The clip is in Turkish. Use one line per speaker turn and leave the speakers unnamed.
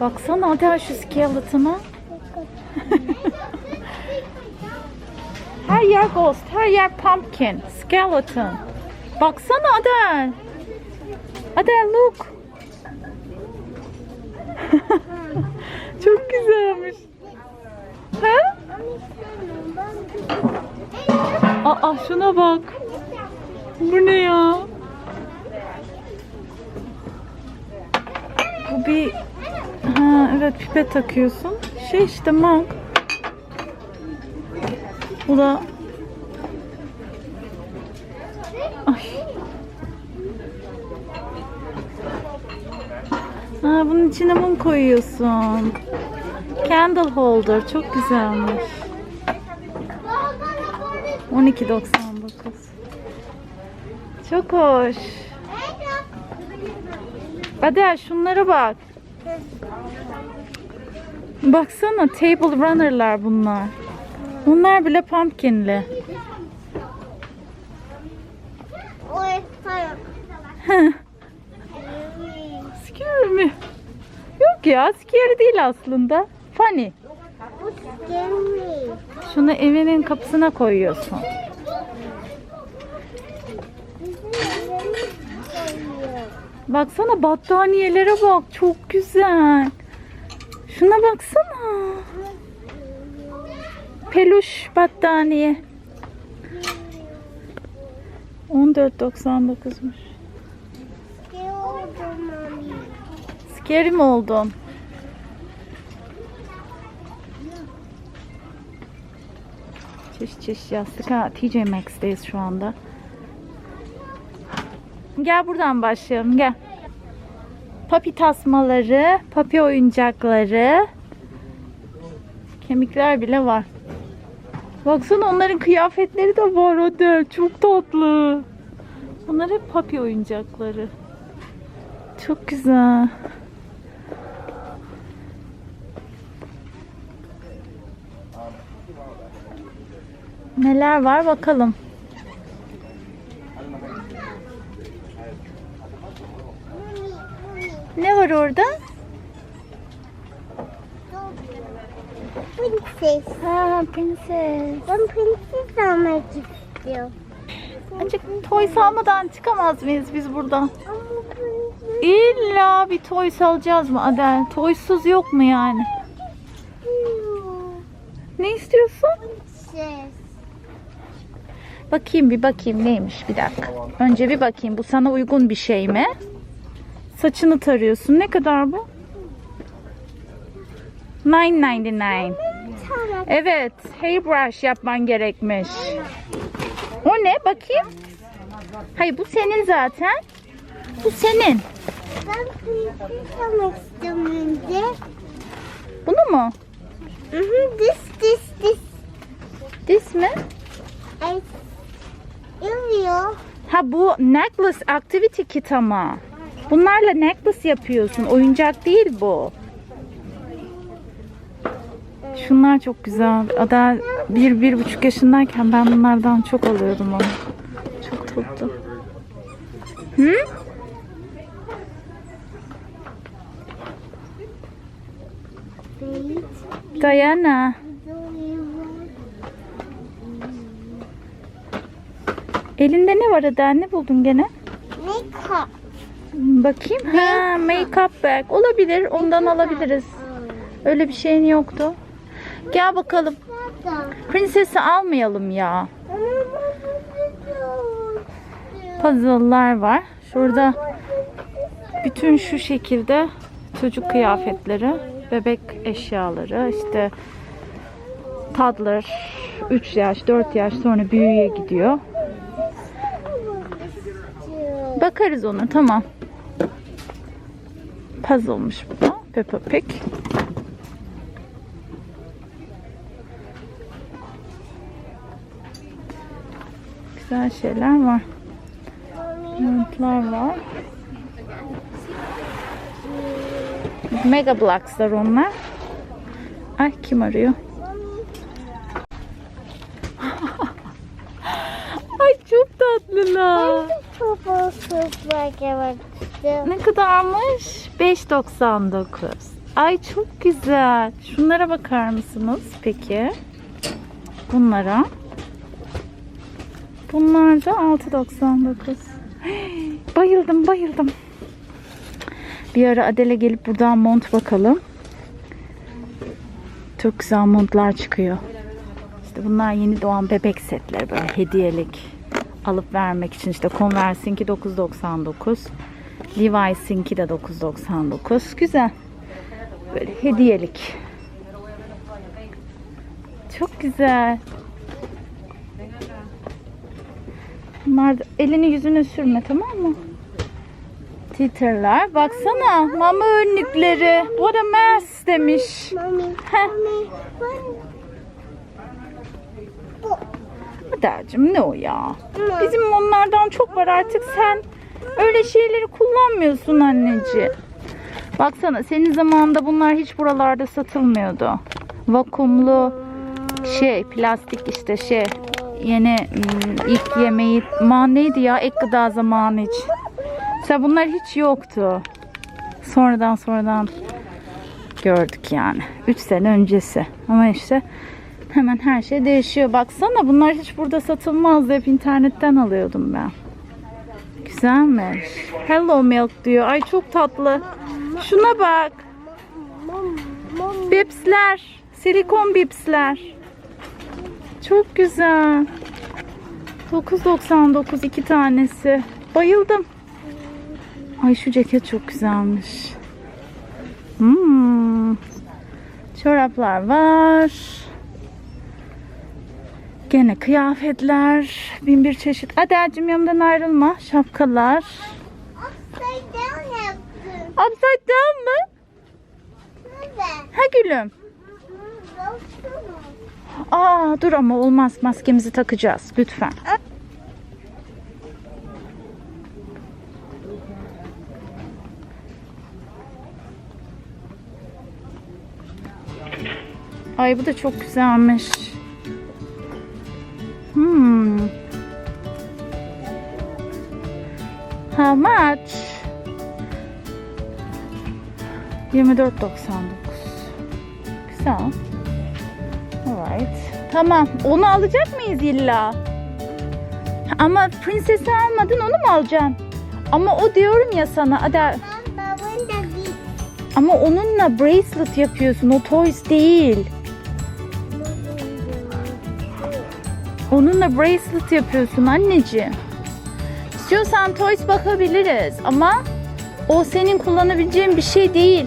Baksana Adel şu skeleton'a. her yer ghost, her yer pumpkin, skeleton. Baksana Adel. Adel look. Çok güzelmiş. Ha? Aa şuna bak. Bu ne ya? Bu bir ha evet pipet takıyorsun. Şey işte mug. Bu da Ay. Ha, bunun içine mum koyuyorsun. Candle holder çok güzelmiş. 12.99. Çok hoş. Adel şunlara bak. Baksana table runner'lar bunlar. Bunlar bile pumpkinli. Scary mi? Yok ya scary değil aslında. Funny. Şunu evinin kapısına koyuyorsun. Baksana battaniyelere bak. Çok güzel. Şuna baksana. Peluş battaniye. 14.99'muş.
Scary
mi oldun? Çeşit çeşit yastık. Ha, TJ Maxx'teyiz şu anda. Gel buradan başlayalım gel. Papi tasmaları, papi oyuncakları. Kemikler bile var. Baksana onların kıyafetleri de var Adel. Çok tatlı. Bunlar hep papi oyuncakları. Çok güzel. Neler var bakalım. Ne var orada?
Prenses.
Ha prenses.
Ben prenses olmak istiyorum.
Ancak toy salmadan çıkamaz mıyız biz buradan? İlla bir toy salacağız mı Adel? Toysuz yok mu yani? Ne istiyorsun? Bakayım bir bakayım neymiş bir dakika. Önce bir bakayım bu sana uygun bir şey mi? Saçını tarıyorsun. Ne kadar bu? 9.99.
Tamam.
Evet, hairbrush yapman gerekmiş. O ne? Bakayım. Hayır bu senin zaten. Bu senin.
Ben istiyorum önce.
Bunu mu?
Hı hı, This, this, this.
This mi?
Ay, Yürüyor.
Ha bu necklace activity kit ama. Bunlarla necklace yapıyorsun. Oyuncak değil bu. Şunlar çok güzel. Ada bir, bir buçuk yaşındayken ben bunlardan çok alıyordum onu. Çok tatlı. Hı? Diana. Elinde ne var Ada? Ne buldun gene?
Make-up.
Bakayım. Ha, make-up bag. Olabilir. Ondan alabiliriz. Öyle bir şeyin yoktu. Gel bakalım. Prinsesi almayalım ya. Puzzle'lar var. Şurada bütün şu şekilde çocuk kıyafetleri, bebek eşyaları, işte toddler 3 yaş, 4 yaş sonra büyüye gidiyor. Bakarız ona tamam. Puzzle'mış bu da. Peppa Pig. Güzel şeyler var. Montlar var. Mega Blocks'lar onlar. Ay kim arıyor? Ay çok tatlılar.
Ben çok olsun istiyorum.
Ne kadarmış? 5.99. Ay çok güzel. Şunlara bakar mısınız peki? Bunlara. Bunlar da 6.99. Bayıldım bayıldım. Bir ara Adele gelip buradan mont bakalım. Çok güzel montlar çıkıyor. İşte bunlar yeni doğan bebek setleri böyle hediyelik alıp vermek için işte Converse'inki 9.99 Levi's'inki de 9.99 güzel böyle hediyelik çok güzel Bunlar da elini yüzüne sürme tamam mı? Titerler. Baksana mama önlükleri. What a mess demiş. Adacığım ne o ya? Bizim onlardan çok var artık sen öyle şeyleri kullanmıyorsun anneciğim. Baksana senin zamanında bunlar hiç buralarda satılmıyordu. Vakumlu şey plastik işte şey yeni hmm, ilk yemeği man neydi ya ek gıda zamanı hiç. Mesela bunlar hiç yoktu. Sonradan sonradan gördük yani. 3 sene öncesi. Ama işte hemen her şey değişiyor. Baksana bunlar hiç burada satılmazdı. Hep internetten alıyordum ben. Güzelmiş. Hello Milk diyor. Ay çok tatlı. Şuna bak. Bipsler. Silikon bipsler. Çok güzel. 9.99 iki tanesi. Bayıldım. Ay şu ceket çok güzelmiş. Hmm. Çoraplar var. Gene kıyafetler. Bin bir çeşit. Adelcim yanımdan ayrılma. Şapkalar.
Upside down yaptın.
Upside down mı? Ha gülüm. Aa dur ama olmaz. Maskemizi takacağız. Lütfen. Ay bu da çok güzelmiş. How much? 24.99. Güzel. Alright. Tamam. Onu alacak mıyız illa? Ama prinsesi almadın onu mu alacaksın? Ama o diyorum ya sana. Ada, ama onunla bracelet yapıyorsun. O toys değil. Onunla bracelet yapıyorsun anneciğim. İstiyorsan toys bakabiliriz ama o senin kullanabileceğin bir şey değil.